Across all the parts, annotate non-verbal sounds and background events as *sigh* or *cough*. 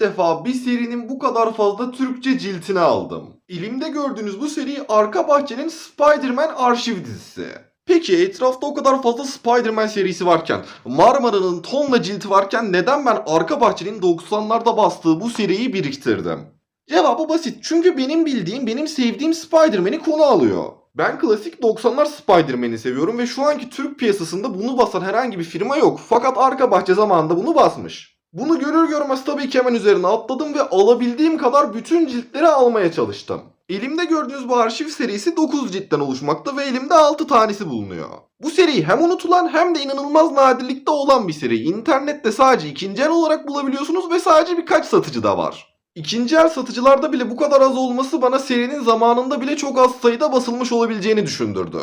defa bir serinin bu kadar fazla Türkçe ciltini aldım. Elimde gördüğünüz bu seri Arka Bahçe'nin Spider-Man arşiv dizisi. Peki etrafta o kadar fazla Spider-Man serisi varken, Marmara'nın tonla cilti varken neden ben Arka Bahçe'nin 90'larda bastığı bu seriyi biriktirdim? Cevabı basit. Çünkü benim bildiğim, benim sevdiğim Spider-Man'i konu alıyor. Ben klasik 90'lar Spider-Man'i seviyorum ve şu anki Türk piyasasında bunu basan herhangi bir firma yok. Fakat Arka Bahçe zamanında bunu basmış. Bunu görür görmez tabii ki hemen üzerine atladım ve alabildiğim kadar bütün ciltleri almaya çalıştım. Elimde gördüğünüz bu arşiv serisi 9 ciltten oluşmakta ve elimde 6 tanesi bulunuyor. Bu seri hem unutulan hem de inanılmaz nadirlikte olan bir seri. İnternette sadece ikinci el olarak bulabiliyorsunuz ve sadece birkaç satıcı da var. İkinci el satıcılarda bile bu kadar az olması bana serinin zamanında bile çok az sayıda basılmış olabileceğini düşündürdü.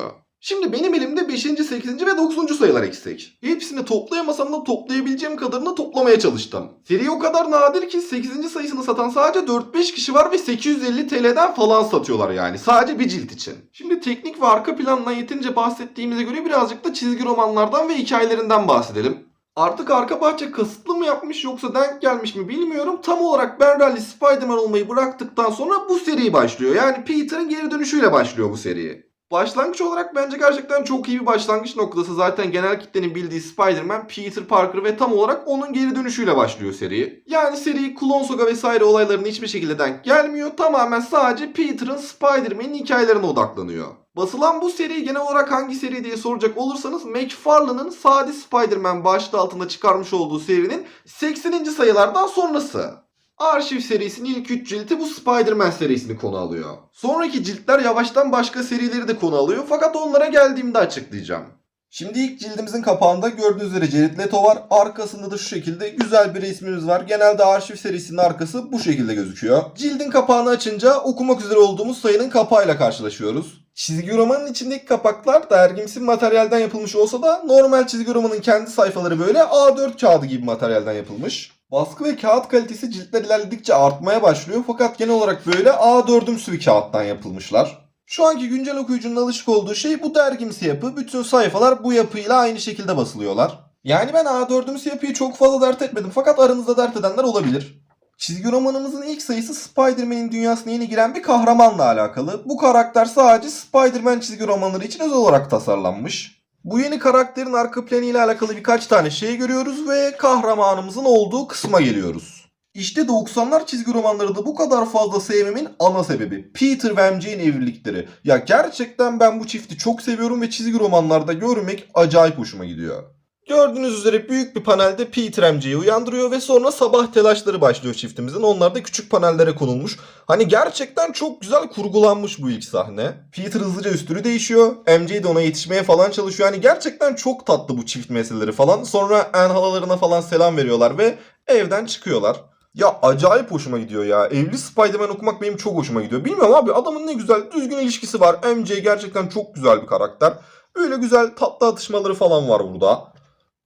Şimdi benim elimde 5. 8. ve 9. sayılar eksik. Hepsini toplayamasam da toplayabileceğim kadarını toplamaya çalıştım. Seri o kadar nadir ki 8. sayısını satan sadece 4-5 kişi var ve 850 TL'den falan satıyorlar yani. Sadece bir cilt için. Şimdi teknik ve arka plandan yetince bahsettiğimize göre birazcık da çizgi romanlardan ve hikayelerinden bahsedelim. Artık arka bahçe kasıtlı mı yapmış yoksa denk gelmiş mi bilmiyorum. Tam olarak Ben Reilly Spider-Man olmayı bıraktıktan sonra bu seri başlıyor. Yani Peter'ın geri dönüşüyle başlıyor bu seri. Başlangıç olarak bence gerçekten çok iyi bir başlangıç noktası. Zaten genel kitlenin bildiği Spider-Man, Peter Parker ve tam olarak onun geri dönüşüyle başlıyor seri. Yani seri Klon Saga vesaire olaylarına hiçbir şekilde denk gelmiyor. Tamamen sadece Peter'ın Spider-Man'in hikayelerine odaklanıyor. Basılan bu seri genel olarak hangi seri diye soracak olursanız McFarlane'ın Sadi Spider-Man başlığı altında çıkarmış olduğu serinin 80. sayılardan sonrası. Arşiv serisinin ilk 3 cilti bu Spider-Man serisini konu alıyor. Sonraki ciltler yavaştan başka serileri de konu alıyor fakat onlara geldiğimde açıklayacağım. Şimdi ilk cildimizin kapağında gördüğünüz üzere Jared Leto var. Arkasında da şu şekilde güzel bir resmimiz var. Genelde arşiv serisinin arkası bu şekilde gözüküyor. Cildin kapağını açınca okumak üzere olduğumuz sayının kapağıyla karşılaşıyoruz. Çizgi romanın içindeki kapaklar dergimsi materyalden yapılmış olsa da normal çizgi romanın kendi sayfaları böyle A4 kağıdı gibi materyalden yapılmış. Baskı ve kağıt kalitesi ciltler ilerledikçe artmaya başlıyor fakat genel olarak böyle A4'ümsü bir kağıttan yapılmışlar. Şu anki güncel okuyucunun alışık olduğu şey bu dergimsi yapı. Bütün sayfalar bu yapıyla aynı şekilde basılıyorlar. Yani ben A4'ümsü yapıyı çok fazla dert etmedim fakat aranızda dert edenler olabilir. Çizgi romanımızın ilk sayısı Spider-Man'in dünyasına yeni giren bir kahramanla alakalı. Bu karakter sadece Spider-Man çizgi romanları için özel olarak tasarlanmış. Bu yeni karakterin arka planı ile alakalı birkaç tane şey görüyoruz ve kahramanımızın olduğu kısma geliyoruz. İşte 90'lar çizgi romanları da bu kadar fazla sevmemin ana sebebi. Peter ve MJ'in evlilikleri. Ya gerçekten ben bu çifti çok seviyorum ve çizgi romanlarda görmek acayip hoşuma gidiyor. Gördüğünüz üzere büyük bir panelde Peter MJ'yi uyandırıyor ve sonra sabah telaşları başlıyor çiftimizin. Onlar da küçük panellere konulmuş. Hani gerçekten çok güzel kurgulanmış bu ilk sahne. Peter hızlıca üstünü değişiyor. MJ de ona yetişmeye falan çalışıyor. Hani gerçekten çok tatlı bu çift meseleleri falan. Sonra en halalarına falan selam veriyorlar ve evden çıkıyorlar. Ya acayip hoşuma gidiyor ya. Evli Spider-Man okumak benim çok hoşuma gidiyor. Bilmiyorum abi adamın ne güzel düzgün ilişkisi var. MJ gerçekten çok güzel bir karakter. Böyle güzel tatlı atışmaları falan var burada.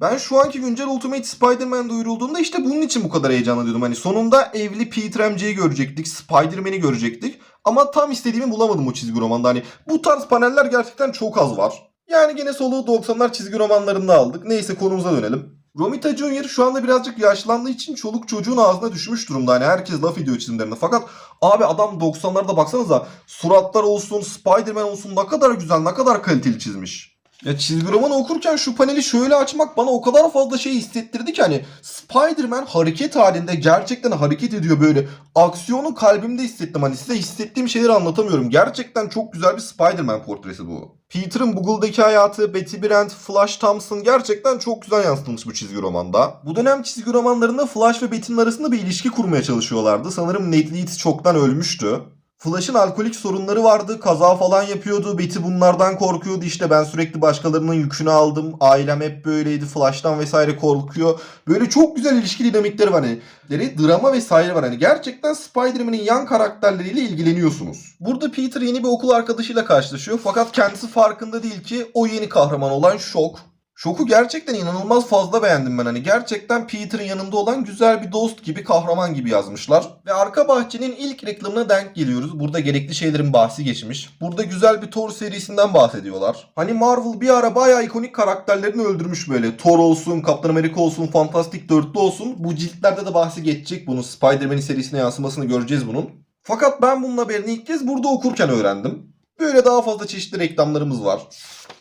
Ben şu anki güncel Ultimate Spider-Man duyurulduğunda işte bunun için bu kadar heyecanlanıyordum. Hani sonunda evli Peter MJ'yi görecektik, Spider-Man'i görecektik. Ama tam istediğimi bulamadım o çizgi romanda. Hani bu tarz paneller gerçekten çok az var. Yani gene soluğu 90'lar çizgi romanlarında aldık. Neyse konumuza dönelim. Romita Junior şu anda birazcık yaşlandığı için çoluk çocuğun ağzına düşmüş durumda. Hani herkes laf ediyor çizimlerine. Fakat abi adam 90'larda baksanıza suratlar olsun, Spider-Man olsun ne kadar güzel, ne kadar kaliteli çizmiş. Ya çizgi romanı okurken şu paneli şöyle açmak bana o kadar fazla şey hissettirdi ki hani Spider-Man hareket halinde gerçekten hareket ediyor böyle. Aksiyonu kalbimde hissettim hani size hissettiğim şeyleri anlatamıyorum. Gerçekten çok güzel bir Spider-Man portresi bu. Peter'ın Google'daki hayatı, Betty Brant, Flash Thompson gerçekten çok güzel yansıtılmış bu çizgi romanda. Bu dönem çizgi romanlarında Flash ve Betty'nin arasında bir ilişki kurmaya çalışıyorlardı. Sanırım Nate Leeds çoktan ölmüştü. Flash'ın alkolik sorunları vardı. Kaza falan yapıyordu. Betty bunlardan korkuyordu. İşte ben sürekli başkalarının yükünü aldım. Ailem hep böyleydi. Flash'tan vesaire korkuyor. Böyle çok güzel ilişki dinamikleri var. Hani drama vesaire var. Hani gerçekten Spider-Man'in yan karakterleriyle ilgileniyorsunuz. Burada Peter yeni bir okul arkadaşıyla karşılaşıyor. Fakat kendisi farkında değil ki o yeni kahraman olan Shock. Şoku gerçekten inanılmaz fazla beğendim ben. Hani gerçekten Peter'ın yanında olan güzel bir dost gibi, kahraman gibi yazmışlar. Ve arka bahçenin ilk reklamına denk geliyoruz. Burada gerekli şeylerin bahsi geçmiş. Burada güzel bir Thor serisinden bahsediyorlar. Hani Marvel bir ara bayağı ikonik karakterlerini öldürmüş böyle. Thor olsun, Kaptan Amerika olsun, Fantastic Dörtlü olsun. Bu ciltlerde de bahsi geçecek bunun. Spider-Man'in serisine yansımasını göreceğiz bunun. Fakat ben bunun haberini ilk kez burada okurken öğrendim. Böyle daha fazla çeşitli reklamlarımız var.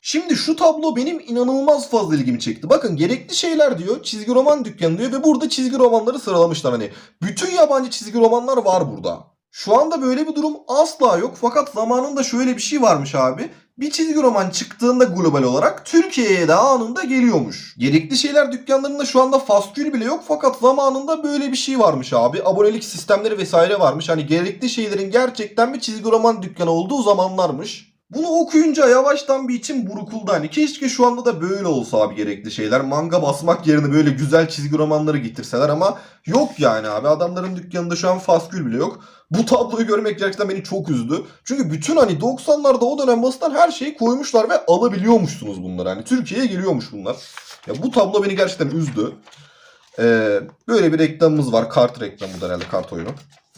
Şimdi şu tablo benim inanılmaz fazla ilgimi çekti. Bakın gerekli şeyler diyor. Çizgi roman dükkanı diyor ve burada çizgi romanları sıralamışlar. Hani bütün yabancı çizgi romanlar var burada. Şu anda böyle bir durum asla yok. Fakat zamanında şöyle bir şey varmış abi. Bir çizgi roman çıktığında global olarak Türkiye'ye de anında geliyormuş. Gerekli şeyler dükkanlarında şu anda faskül bile yok fakat zamanında böyle bir şey varmış abi. Abonelik sistemleri vesaire varmış. Hani gerekli şeylerin gerçekten bir çizgi roman dükkanı olduğu zamanlarmış. Bunu okuyunca yavaştan bir içim burkuldu hani. Keşke şu anda da böyle olsa abi gerekli şeyler. Manga basmak yerine böyle güzel çizgi romanları getirseler ama yok yani abi. Adamların dükkanında şu an faskül bile yok. Bu tabloyu görmek gerçekten beni çok üzdü. Çünkü bütün hani 90'larda o dönem basılan her şeyi koymuşlar ve alabiliyormuşsunuz bunları. Hani Türkiye'ye geliyormuş bunlar. Ya bu tablo beni gerçekten üzdü. Ee, böyle bir reklamımız var. Kart reklamı da herhalde kart oyunu.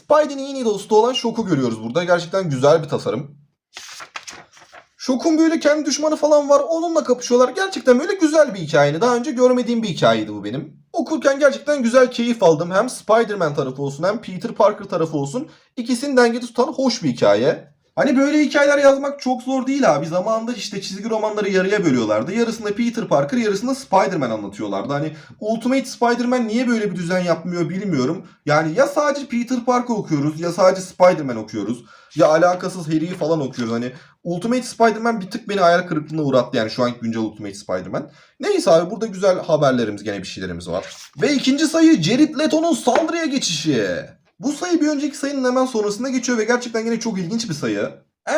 Spidey'nin yeni dostu olan Shock'u görüyoruz burada. Gerçekten güzel bir tasarım. Shock'un böyle kendi düşmanı falan var. Onunla kapışıyorlar. Gerçekten böyle güzel bir hikayeydi. Daha önce görmediğim bir hikayeydi bu benim. Okurken gerçekten güzel keyif aldım. Hem Spider-Man tarafı olsun hem Peter Parker tarafı olsun. İkisini dengede tutan hoş bir hikaye. Hani böyle hikayeler yazmak çok zor değil abi. Zamanında işte çizgi romanları yarıya bölüyorlardı. Yarısında Peter Parker, yarısında Spider-Man anlatıyorlardı. Hani Ultimate Spider-Man niye böyle bir düzen yapmıyor bilmiyorum. Yani ya sadece Peter Parker okuyoruz ya sadece Spider-Man okuyoruz. Ya alakasız Harry'i falan okuyoruz. Hani Ultimate Spider-Man bir tık beni hayal kırıklığına uğrattı yani şu anki güncel Ultimate Spider-Man. Neyse abi burada güzel haberlerimiz gene bir şeylerimiz var. Ve ikinci sayı Jared Leto'nun saldırıya geçişi. Bu sayı bir önceki sayının hemen sonrasında geçiyor ve gerçekten gene çok ilginç bir sayı.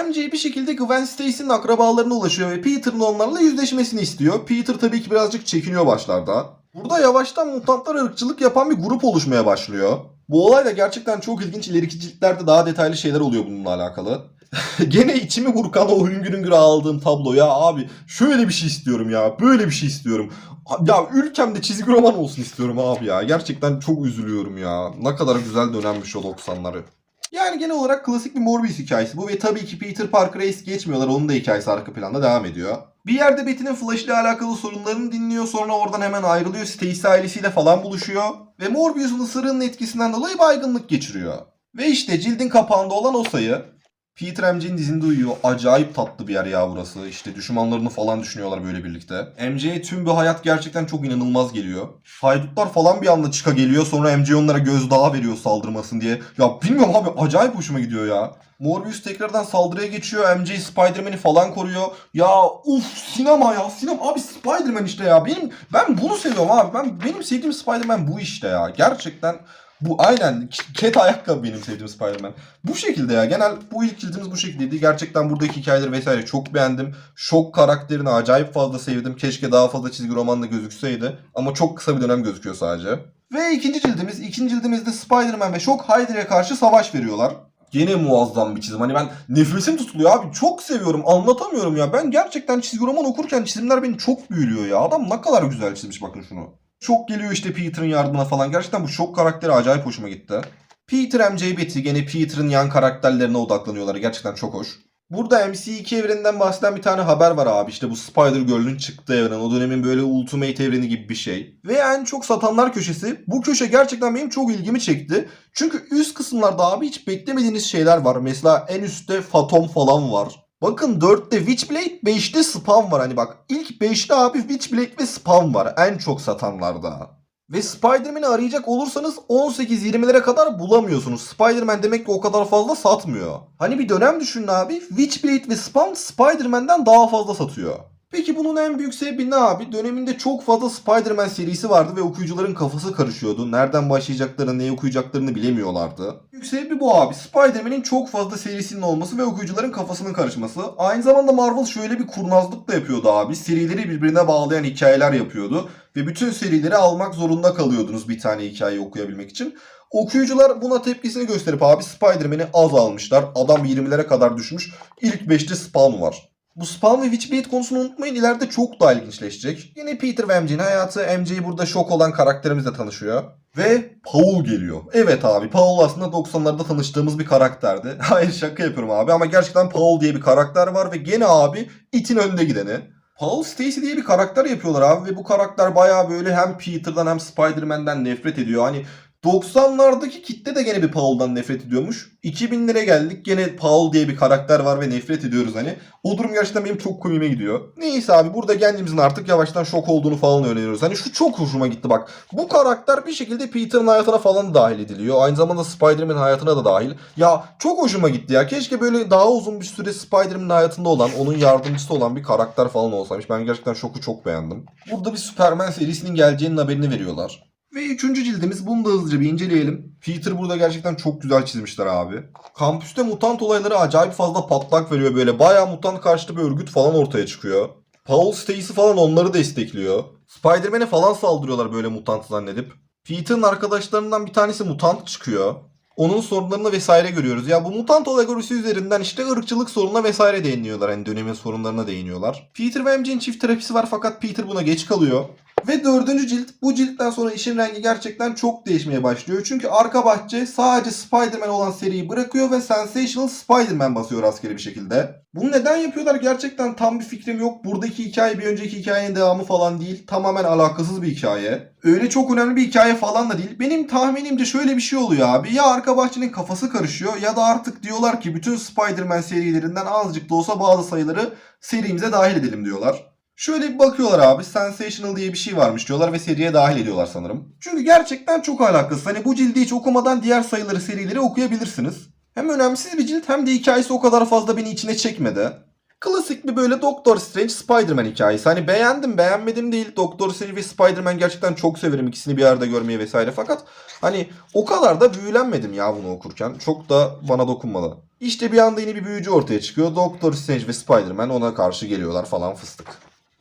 MJ bir şekilde Gwen Stacy'nin akrabalarına ulaşıyor ve Peter'ın onlarla yüzleşmesini istiyor. Peter tabii ki birazcık çekiniyor başlarda. Burada yavaştan mutantlar ırkçılık yapan bir grup oluşmaya başlıyor. Bu olay da gerçekten çok ilginç. İleriki ciltlerde daha detaylı şeyler oluyor bununla alakalı. *laughs* Gene içimi burkan o hüngür hüngür ağladığım tablo ya abi. Şöyle bir şey istiyorum ya. Böyle bir şey istiyorum. Ya ülkemde çizgi roman olsun istiyorum abi ya. Gerçekten çok üzülüyorum ya. Ne kadar güzel dönemmiş o 90'ları. Yani genel olarak klasik bir Morbius hikayesi bu ve tabii ki Peter Parker'a es geçmiyorlar. Onun da hikayesi arka planda devam ediyor. Bir yerde Betty'nin Flash ile alakalı sorunlarını dinliyor. Sonra oradan hemen ayrılıyor. Stacy ailesiyle falan buluşuyor. Ve Morbius'un ısırığının etkisinden dolayı baygınlık geçiriyor. Ve işte cildin kapağında olan o sayı. Peter MJ'nin dizinde uyuyor. Acayip tatlı bir yer ya burası. İşte düşmanlarını falan düşünüyorlar böyle birlikte. MJ'ye tüm bu hayat gerçekten çok inanılmaz geliyor. Haydutlar falan bir anda çıka geliyor. Sonra MJ onlara gözdağı veriyor saldırmasın diye. Ya bilmiyorum abi acayip hoşuma gidiyor ya. Morbius tekrardan saldırıya geçiyor. MJ Spider-Man'i falan koruyor. Ya uf sinema ya sinema. Abi Spider-Man işte ya. Benim ben bunu seviyorum abi. Ben benim sevdiğim Spider-Man bu işte ya. Gerçekten bu aynen ket ayakkabı benim sevdiğim Spider-Man. Bu şekilde ya. Genel bu ilk cildimiz bu şekildeydi. Gerçekten buradaki hikayeleri vesaire çok beğendim. Şok karakterini acayip fazla sevdim. Keşke daha fazla çizgi romanda gözükseydi. Ama çok kısa bir dönem gözüküyor sadece. Ve ikinci cildimiz. ikinci cildimizde Spider-Man ve Şok Hydra'ya karşı savaş veriyorlar. Gene muazzam bir çizim. Hani ben nefesim tutuluyor abi. Çok seviyorum. Anlatamıyorum ya. Ben gerçekten çizgi roman okurken çizimler beni çok büyülüyor ya. Adam ne kadar güzel çizmiş bakın şunu. Şok geliyor işte Peter'ın yardımına falan. Gerçekten bu şok karakteri acayip hoşuma gitti. Peter, MJ, Betty gene Peter'ın yan karakterlerine odaklanıyorlar. Gerçekten çok hoş. Burada MC2 evreninden bahseden bir tane haber var abi. İşte bu Spider-Girl'ün çıktığı evren. O dönemin böyle Ultimate evreni gibi bir şey. Ve en çok satanlar köşesi. Bu köşe gerçekten benim çok ilgimi çekti. Çünkü üst kısımlarda abi hiç beklemediğiniz şeyler var. Mesela en üstte Phantom falan var. Bakın 4'te Witchblade, 5'te Spam var. Hani bak ilk 5'te abi Witchblade ve Spam var. En çok satanlarda. Ve Spider-Man'i arayacak olursanız 18-20'lere kadar bulamıyorsunuz. Spider-Man demek ki o kadar fazla satmıyor. Hani bir dönem düşünün abi. Witchblade ve Spam Spider-Man'den daha fazla satıyor. Peki bunun en büyük sebebi ne abi? Döneminde çok fazla Spider-Man serisi vardı ve okuyucuların kafası karışıyordu. Nereden başlayacaklarını, ne okuyacaklarını bilemiyorlardı. Büyük sebebi bu abi. Spider-Man'in çok fazla serisinin olması ve okuyucuların kafasının karışması. Aynı zamanda Marvel şöyle bir kurnazlık da yapıyordu abi. Serileri birbirine bağlayan hikayeler yapıyordu. Ve bütün serileri almak zorunda kalıyordunuz bir tane hikaye okuyabilmek için. Okuyucular buna tepkisini gösterip abi Spider-Man'i az almışlar. Adam 20'lere kadar düşmüş. İlk 5'te Spawn var. Bu Spawn ve Witchblade konusunu unutmayın ileride çok daha ilginçleşecek. Yine Peter ve MJ'nin hayatı MJ burada şok olan karakterimizle tanışıyor. Ve Paul geliyor. Evet abi Paul aslında 90'larda tanıştığımız bir karakterdi. *laughs* Hayır şaka yapıyorum abi ama gerçekten Paul diye bir karakter var ve gene abi itin önde gideni. Paul Stacy diye bir karakter yapıyorlar abi ve bu karakter bayağı böyle hem Peter'dan hem Spider-Man'den nefret ediyor. Hani 90'lardaki kitle de gene bir Paul'dan nefret ediyormuş. 2000'lere geldik gene Paul diye bir karakter var ve nefret ediyoruz hani. O durum gerçekten benim çok komiğime gidiyor. Neyse abi burada gencimizin artık yavaştan şok olduğunu falan öğreniyoruz. Hani şu çok hoşuma gitti bak. Bu karakter bir şekilde Peter'ın hayatına falan dahil ediliyor. Aynı zamanda Spider-Man'in hayatına da dahil. Ya çok hoşuma gitti ya. Keşke böyle daha uzun bir süre Spider-Man'in hayatında olan, onun yardımcısı olan bir karakter falan olsaymış. Ben gerçekten şoku çok beğendim. Burada bir Superman serisinin geleceğinin haberini veriyorlar. Ve üçüncü cildimiz bunu da hızlıca bir inceleyelim. Peter burada gerçekten çok güzel çizmişler abi. Kampüste mutant olayları acayip fazla patlak veriyor böyle. Bayağı mutant karşıtı bir örgüt falan ortaya çıkıyor. Paul Stacy falan onları destekliyor. Spider-Man'e falan saldırıyorlar böyle mutant zannedip. Peter'ın arkadaşlarından bir tanesi mutant çıkıyor. Onun sorunlarını vesaire görüyoruz. Ya bu mutant alegorisi üzerinden işte ırkçılık sorununa vesaire değiniyorlar. Hani dönemin sorunlarına değiniyorlar. Peter ve MJ'nin çift terapisi var fakat Peter buna geç kalıyor. Ve dördüncü cilt. Bu ciltten sonra işin rengi gerçekten çok değişmeye başlıyor. Çünkü arka bahçe sadece Spider-Man olan seriyi bırakıyor ve Sensational Spider-Man basıyor rastgele bir şekilde. Bunu neden yapıyorlar gerçekten tam bir fikrim yok. Buradaki hikaye bir önceki hikayenin devamı falan değil. Tamamen alakasız bir hikaye. Öyle çok önemli bir hikaye falan da değil. Benim tahminimce şöyle bir şey oluyor abi. Ya arka bahçenin kafası karışıyor ya da artık diyorlar ki bütün Spider-Man serilerinden azıcık da olsa bazı sayıları serimize dahil edelim diyorlar. Şöyle bir bakıyorlar abi. Sensational diye bir şey varmış diyorlar ve seriye dahil ediyorlar sanırım. Çünkü gerçekten çok alakasız. Hani bu cildi hiç okumadan diğer sayıları, serileri okuyabilirsiniz. Hem önemsiz bir cilt hem de hikayesi o kadar fazla beni içine çekmedi. Klasik bir böyle Doctor Strange Spider-Man hikayesi. Hani beğendim beğenmedim değil. Doctor Strange ve Spider-Man gerçekten çok severim ikisini bir arada görmeyi vesaire. Fakat hani o kadar da büyülenmedim ya bunu okurken. Çok da bana dokunmadı. İşte bir anda yeni bir büyücü ortaya çıkıyor. Doctor Strange ve Spider-Man ona karşı geliyorlar falan fıstık.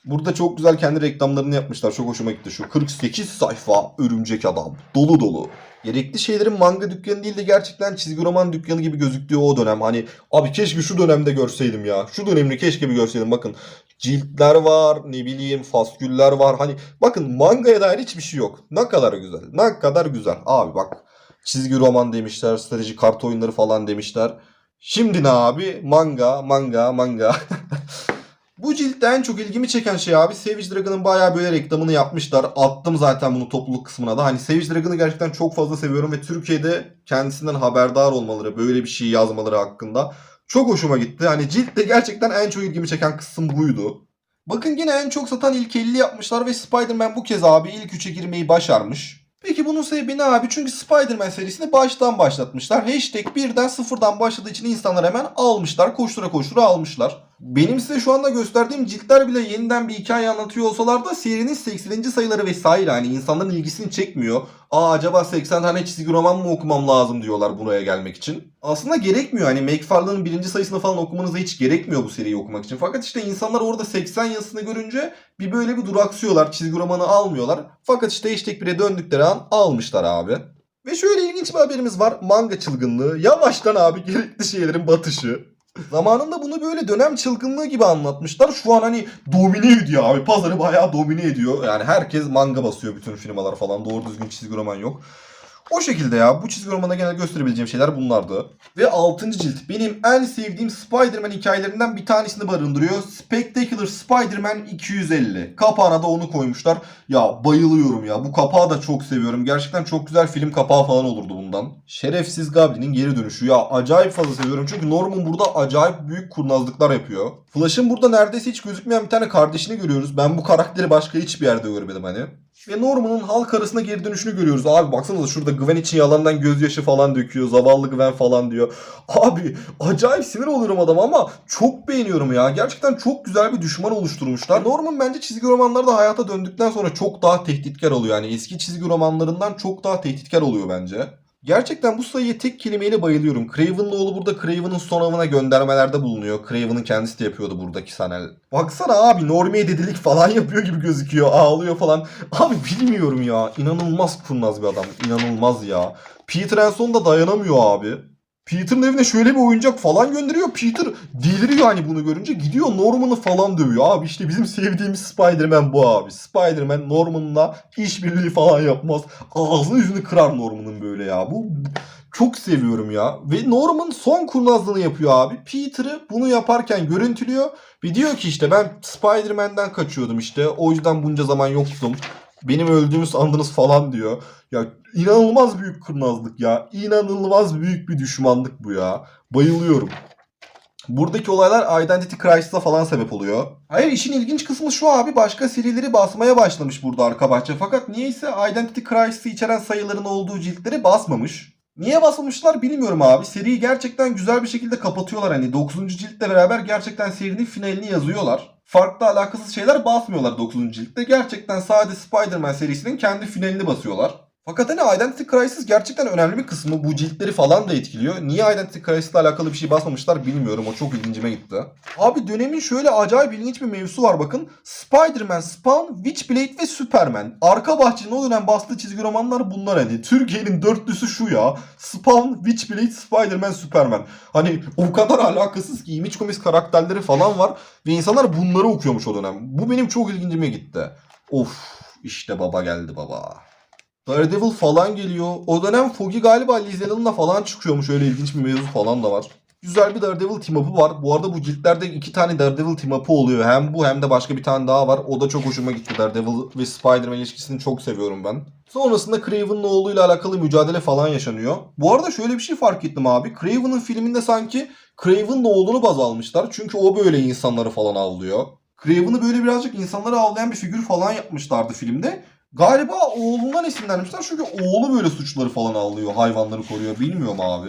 Burada çok güzel kendi reklamlarını yapmışlar. Çok hoşuma gitti şu. 48 sayfa örümcek adam. Dolu dolu. Gerekli şeylerin manga dükkanı değil de gerçekten çizgi roman dükkanı gibi gözüktüğü o dönem. Hani abi keşke şu dönemde görseydim ya. Şu dönemini keşke bir görseydim. Bakın ciltler var ne bileyim fasküller var. Hani bakın mangaya dair hiçbir şey yok. Ne kadar güzel. Ne kadar güzel. Abi bak çizgi roman demişler. Strateji kart oyunları falan demişler. Şimdi ne abi? Manga, manga, manga. *laughs* Bu ciltte en çok ilgimi çeken şey abi Savage Dragon'ın bayağı böyle reklamını yapmışlar. Attım zaten bunu topluluk kısmına da. Hani Savage Dragon'ı gerçekten çok fazla seviyorum ve Türkiye'de kendisinden haberdar olmaları, böyle bir şey yazmaları hakkında çok hoşuma gitti. Hani ciltte gerçekten en çok ilgimi çeken kısım buydu. Bakın yine en çok satan ilk 50 yapmışlar ve Spider-Man bu kez abi ilk 3'e girmeyi başarmış. Peki bunun sebebi ne abi? Çünkü Spider-Man serisini baştan başlatmışlar. Hashtag birden sıfırdan başladığı için insanlar hemen almışlar. Koştura koştura almışlar. Benim size şu anda gösterdiğim ciltler bile yeniden bir hikaye anlatıyor olsalar da serinin 80. sayıları vesaire hani insanların ilgisini çekmiyor. Aa acaba 80 tane çizgi roman mı okumam lazım diyorlar buraya gelmek için. Aslında gerekmiyor hani McFarlane'ın birinci sayısını falan okumanıza hiç gerekmiyor bu seriyi okumak için. Fakat işte insanlar orada 80 yazısını görünce bir böyle bir duraksıyorlar. Çizgi romanı almıyorlar. Fakat işte hashtag 1'e döndükleri an almışlar abi. Ve şöyle ilginç bir haberimiz var. Manga çılgınlığı. Yavaştan abi gerekli şeylerin batışı. Zamanında bunu böyle dönem çılgınlığı gibi anlatmışlar. Şu an hani domine ediyor abi. Pazarı bayağı domine ediyor. Yani herkes manga basıyor bütün firmalar falan. Doğru düzgün çizgi roman yok. O şekilde ya. Bu çizgi romanda genel gösterebileceğim şeyler bunlardı. Ve 6. cilt. Benim en sevdiğim Spider-Man hikayelerinden bir tanesini barındırıyor. Spectacular Spider-Man 250. Kapağına da onu koymuşlar. Ya bayılıyorum ya. Bu kapağı da çok seviyorum. Gerçekten çok güzel film kapağı falan olurdu bundan. Şerefsiz Goblin'in geri dönüşü. Ya acayip fazla seviyorum. Çünkü Norman burada acayip büyük kurnazlıklar yapıyor. Flash'ın burada neredeyse hiç gözükmeyen bir tane kardeşini görüyoruz. Ben bu karakteri başka hiçbir yerde görmedim hani. Ve Norman'ın halk arasına geri dönüşünü görüyoruz. Abi baksanıza şurada Gwen için yalandan gözyaşı falan döküyor. Zavallı Gwen falan diyor. Abi acayip sinir oluyorum adama ama çok beğeniyorum ya. Gerçekten çok güzel bir düşman oluşturmuşlar. Norman bence çizgi romanlarda hayata döndükten sonra çok daha tehditkar oluyor. Yani eski çizgi romanlarından çok daha tehditkar oluyor bence. Gerçekten bu sayıya tek kelimeyle bayılıyorum. Craven'ın oğlu burada Craven'ın son avına göndermelerde bulunuyor. Craven'ın kendisi de yapıyordu buradaki sahneler. Baksana abi Normiye dedilik falan *laughs* yapıyor gibi gözüküyor. Ağlıyor falan. Abi bilmiyorum ya. İnanılmaz kurnaz bir adam. İnanılmaz ya. Peter en sonunda dayanamıyor abi. Peter'ın evine şöyle bir oyuncak falan gönderiyor. Peter deliriyor hani bunu görünce. Gidiyor Norman'ı falan dövüyor. Abi işte bizim sevdiğimiz Spider-Man bu abi. Spider-Man Norman'la işbirliği falan yapmaz. Ağzını yüzünü kırar Norman'ın böyle ya. Bu çok seviyorum ya. Ve Norman son kurnazlığını yapıyor abi. Peter'ı bunu yaparken görüntülüyor. Ve diyor ki işte ben Spider-Man'den kaçıyordum işte. O yüzden bunca zaman yoktum. Benim öldüğümü sandınız falan diyor. Ya inanılmaz büyük kurnazlık ya. İnanılmaz büyük bir düşmanlık bu ya. Bayılıyorum. Buradaki olaylar Identity Crisis'a falan sebep oluyor. Hayır işin ilginç kısmı şu abi başka serileri basmaya başlamış burada arka bahçe. Fakat niyeyse Identity Crisis'i içeren sayıların olduğu ciltleri basmamış. Niye basmamışlar bilmiyorum abi. Seriyi gerçekten güzel bir şekilde kapatıyorlar. Hani 9. ciltle beraber gerçekten serinin finalini yazıyorlar. Farklı alakasız şeyler basmıyorlar 9. ciltte. Gerçekten sadece Spider-Man serisinin kendi finalini basıyorlar. Fakat hani Identity Crisis gerçekten önemli bir kısmı. Bu ciltleri falan da etkiliyor. Niye Identity Crisis'le alakalı bir şey basmamışlar bilmiyorum. O çok ilgincime gitti. Abi dönemin şöyle acayip ilginç bir mevzusu var bakın. Spider-Man, Spawn, Witchblade ve Superman. Arka bahçenin o dönem bastığı çizgi romanlar bunlar hani. Türkiye'nin dörtlüsü şu ya. Spawn, Witchblade, Spider-Man, Superman. Hani o kadar alakasız ki Image Comics karakterleri falan var. Ve insanlar bunları okuyormuş o dönem. Bu benim çok ilgincime gitti. Of işte baba geldi baba. Daredevil falan geliyor. O dönem Foggy galiba Liz Allen'la falan çıkıyormuş. Öyle ilginç bir mevzu falan da var. Güzel bir Daredevil team up'ı var. Bu arada bu ciltlerde iki tane Daredevil team up'ı oluyor. Hem bu hem de başka bir tane daha var. O da çok hoşuma gitti. Daredevil ve Spider-Man ilişkisini çok seviyorum ben. Sonrasında Craven'ın oğluyla alakalı mücadele falan yaşanıyor. Bu arada şöyle bir şey fark ettim abi. Craven'ın filminde sanki Craven'ın oğlunu baz almışlar. Çünkü o böyle insanları falan avlıyor. Craven'ı böyle birazcık insanları avlayan bir figür falan yapmışlardı filmde. Galiba oğlundan esinlenmişler çünkü oğlu böyle suçları falan avlıyor, hayvanları koruyor. Bilmiyorum abi.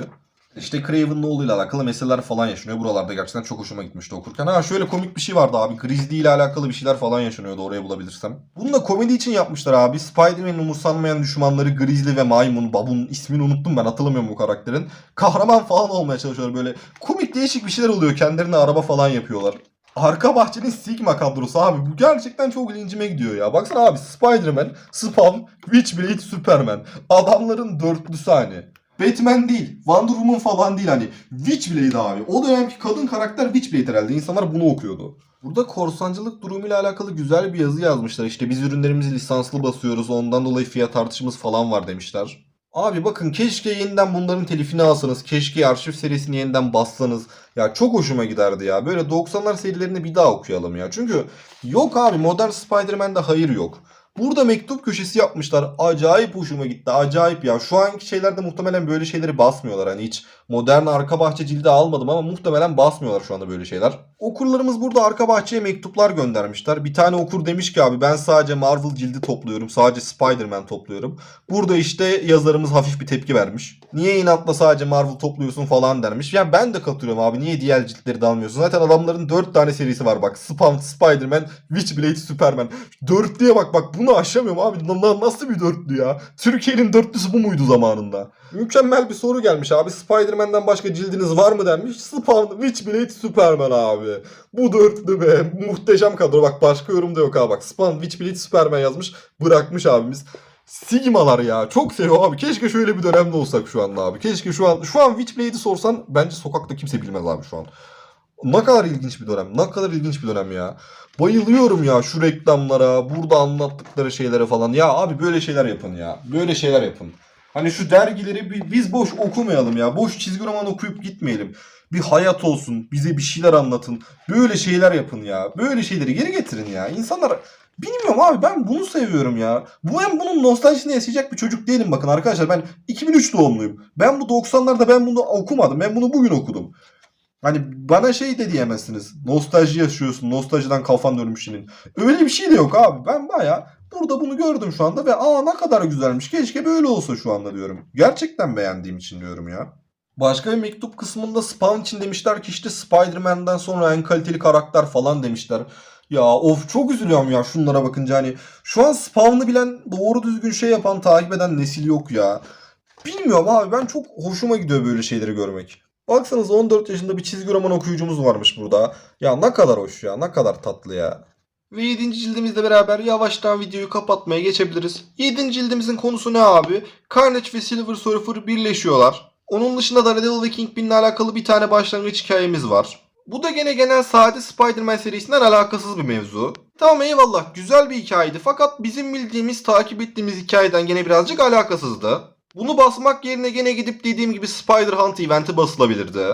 İşte Craven'ın oğluyla alakalı meseleler falan yaşanıyor. Buralarda gerçekten çok hoşuma gitmişti okurken. Ha şöyle komik bir şey vardı abi. Grizzly ile alakalı bir şeyler falan yaşanıyordu oraya bulabilirsem. Bunu da komedi için yapmışlar abi. Spider-Man'in umursanmayan düşmanları Grizzly ve Maymun. Babun ismini unuttum ben hatırlamıyorum bu karakterin. Kahraman falan olmaya çalışıyorlar böyle. Komik değişik bir şeyler oluyor. Kendilerine araba falan yapıyorlar. Arka bahçenin Sigma kadrosu abi. Bu gerçekten çok ilgincime gidiyor ya. Baksana abi Spider-Man, Spawn, Witchblade, Superman. Adamların dörtlüsü hani. Batman değil, Wonder Woman falan değil hani. Witchblade abi. O dönemki kadın karakter Witchblade herhalde. İnsanlar bunu okuyordu. Burada korsancılık durumuyla alakalı güzel bir yazı yazmışlar. İşte biz ürünlerimizi lisanslı basıyoruz. Ondan dolayı fiyat artışımız falan var demişler. Abi bakın keşke yeniden bunların telifini alsanız. Keşke arşiv serisini yeniden bassanız. Ya çok hoşuma giderdi ya. Böyle 90'lar serilerini bir daha okuyalım ya. Çünkü yok abi modern Spider-Man'de hayır yok. Burada mektup köşesi yapmışlar. Acayip hoşuma gitti. Acayip ya. Şu anki şeylerde muhtemelen böyle şeyleri basmıyorlar. Hani hiç modern arka bahçe cildi almadım ama muhtemelen basmıyorlar şu anda böyle şeyler. Okurlarımız burada arka bahçeye mektuplar göndermişler. Bir tane okur demiş ki abi ben sadece Marvel cildi topluyorum. Sadece Spider-Man topluyorum. Burada işte yazarımız hafif bir tepki vermiş. Niye inatla sadece Marvel topluyorsun falan dermiş. Ya ben de katılıyorum abi. Niye diğer ciltleri de almıyorsun? Zaten adamların 4 tane serisi var bak. Spawn, Spider-Man, Witchblade, Superman. Dörtlüye bak bak bunu aşamıyorum abi. Na- Nasıl bir dörtlü ya? Türkiye'nin dörtlüsü bu muydu zamanında? Mükemmel bir soru gelmiş abi. Spider-Man'den başka cildiniz var mı denmiş. Spawn, Witchblade, Superman abi. Bu dörtlü be. Muhteşem kadro. Bak başka yorum da yok abi. Bak Spawn, Witchblade, Superman yazmış. Bırakmış abimiz. Sigmalar ya. Çok seviyor abi. Keşke şöyle bir dönemde olsak şu anda abi. Keşke şu an şu an Witchblade'i sorsan bence sokakta kimse bilmez abi şu an. Ne kadar ilginç bir dönem. Ne kadar ilginç bir dönem ya. Bayılıyorum ya şu reklamlara, burada anlattıkları şeylere falan. Ya abi böyle şeyler yapın ya. Böyle şeyler yapın. Hani şu dergileri bi- biz boş okumayalım ya. Boş çizgi roman okuyup gitmeyelim. Bir hayat olsun. Bize bir şeyler anlatın. Böyle şeyler yapın ya. Böyle şeyleri geri getirin ya. İnsanlar Bilmiyorum abi ben bunu seviyorum ya. Bu ben bunun nostaljisini yaşayacak bir çocuk değilim bakın arkadaşlar. Ben 2003 doğumluyum. Ben bu 90'larda ben bunu okumadım. Ben bunu bugün okudum. Hani bana şey de diyemezsiniz. Nostalji yaşıyorsun. Nostaljiden kafan dönmüş senin. Öyle bir şey de yok abi. Ben baya burada bunu gördüm şu anda ve aa ne kadar güzelmiş. Keşke böyle olsa şu anda diyorum. Gerçekten beğendiğim için diyorum ya. Başka bir mektup kısmında Spawn için demişler ki işte Spider-Man'den sonra en kaliteli karakter falan demişler. Ya of çok üzülüyorum ya şunlara bakınca hani şu an Spawn'ı bilen doğru düzgün şey yapan takip eden nesil yok ya. Bilmiyorum abi ben çok hoşuma gidiyor böyle şeyleri görmek. Baksanız 14 yaşında bir çizgi roman okuyucumuz varmış burada. Ya ne kadar hoş ya ne kadar tatlı ya. Ve 7. cildimizle beraber yavaştan videoyu kapatmaya geçebiliriz. 7. cildimizin konusu ne abi? Carnage ve Silver Surfer birleşiyorlar. Onun dışında Daredevil ve Kingpin'le alakalı bir tane başlangıç hikayemiz var. Bu da gene genel sade Spider-Man serisinden alakasız bir mevzu. Tamam eyvallah güzel bir hikayeydi fakat bizim bildiğimiz takip ettiğimiz hikayeden gene birazcık alakasızdı. Bunu basmak yerine gene gidip dediğim gibi Spider-Hunt eventi basılabilirdi.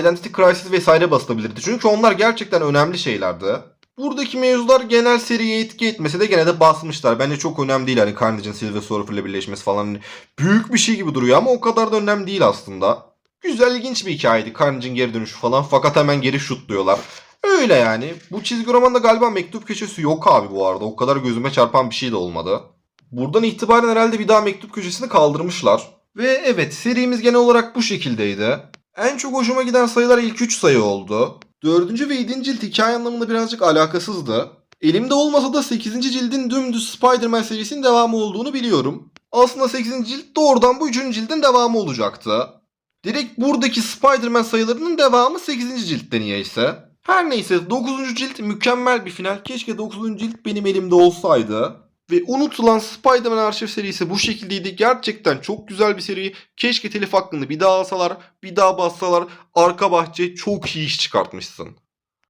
Identity Crisis vesaire basılabilirdi. Çünkü onlar gerçekten önemli şeylerdi. Buradaki mevzular genel seriye etki etmese de gene de basmışlar. Bence çok önemli değil hani Carnage'in Silver Surfer'la birleşmesi falan. Hani büyük bir şey gibi duruyor ama o kadar da önemli değil aslında. Güzel ilginç bir hikayeydi Carnage'in geri dönüşü falan fakat hemen geri şutluyorlar. Öyle yani. Bu çizgi romanda galiba mektup köşesi yok abi bu arada. O kadar gözüme çarpan bir şey de olmadı. Buradan itibaren herhalde bir daha mektup köşesini kaldırmışlar. Ve evet serimiz genel olarak bu şekildeydi. En çok hoşuma giden sayılar ilk 3 sayı oldu. 4. ve 7. cilt hikaye anlamında birazcık alakasızdı. Elimde olmasa da 8. cildin dümdüz Spider-Man serisinin devamı olduğunu biliyorum. Aslında 8. cilt doğrudan bu 3. cildin devamı olacaktı. Direkt buradaki Spider-Man sayılarının devamı 8. ciltte niyeyse. Her neyse 9. cilt mükemmel bir final. Keşke 9. cilt benim elimde olsaydı. Ve unutulan Spider-Man arşiv serisi bu şekildeydi. Gerçekten çok güzel bir seri. Keşke telif hakkını bir daha alsalar, bir daha bassalar. Arka bahçe çok iyi iş çıkartmışsın.